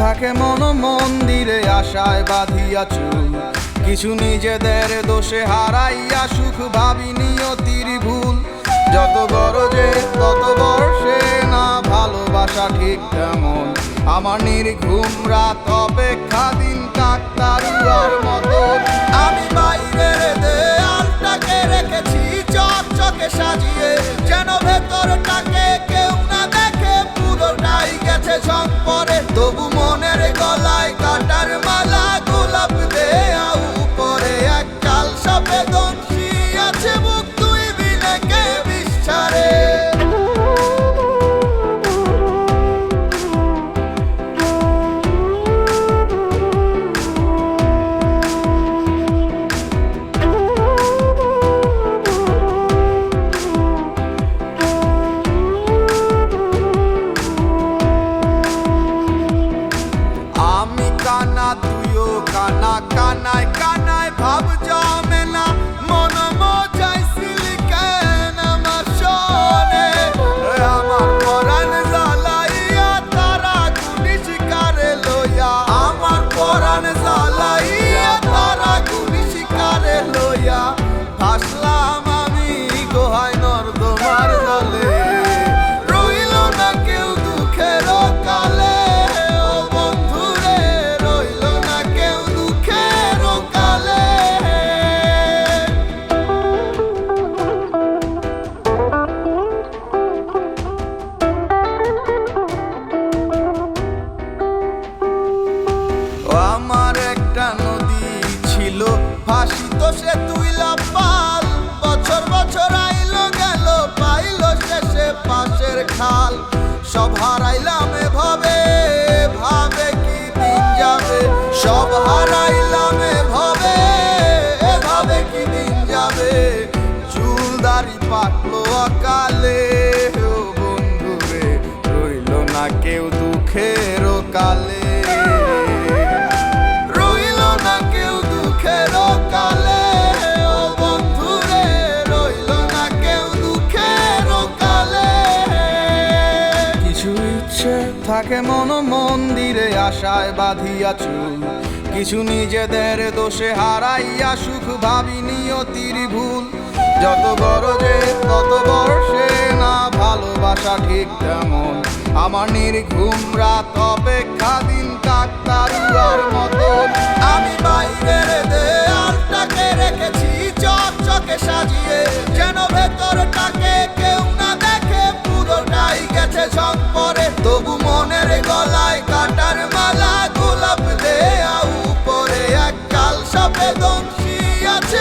থাকে মন মন্দিরে আশায় বাঁধিয়া চুল। কিছু নিজেদের দোষে হারাইয়া সুখ ভাবি নিয়তির ভুল। যত গরজে তত বর্ষে না, ভালোবাসা ঠিক তেমন। আমার নির্ঘুম রাত অপেক্ষা দিন কাকতারুয়ার মতো। আমি বাইরের দেয়ালটাকে রেখেছি চকচকে সাজিয়ে। যেন ভেতরটাকে কেউ না দেখে, পুরোটাই গেছে পরে তবু night. সে তুইলা পাল বছর বছর আইলো গেল, পাইলো শেষে পাশের খাল। সব হারাইলাম এভাবে, ভাবে কি দিন যাবে? সব হারাইলাম এভাবে এভাবে কি দিন যাবে? চুল দাড়ি পাকলো অকালে, ও বন্ধু রে রইল না কেউ দুঃখের কালে থাকে মন মন্দিরে আশায় বাঁধিয়া কিছু নিজেদের দোষে হারাইয়া সুখ ভাবি নিয়তির ভুল। যত বড় যে, তত বর্ষে না, ভালোবাসা ঠিক তেমন। আমার নির্ঘুম রাত অপেক্ষা দিন কাকতারুয়ার মতন। আমি বেদন কি আছে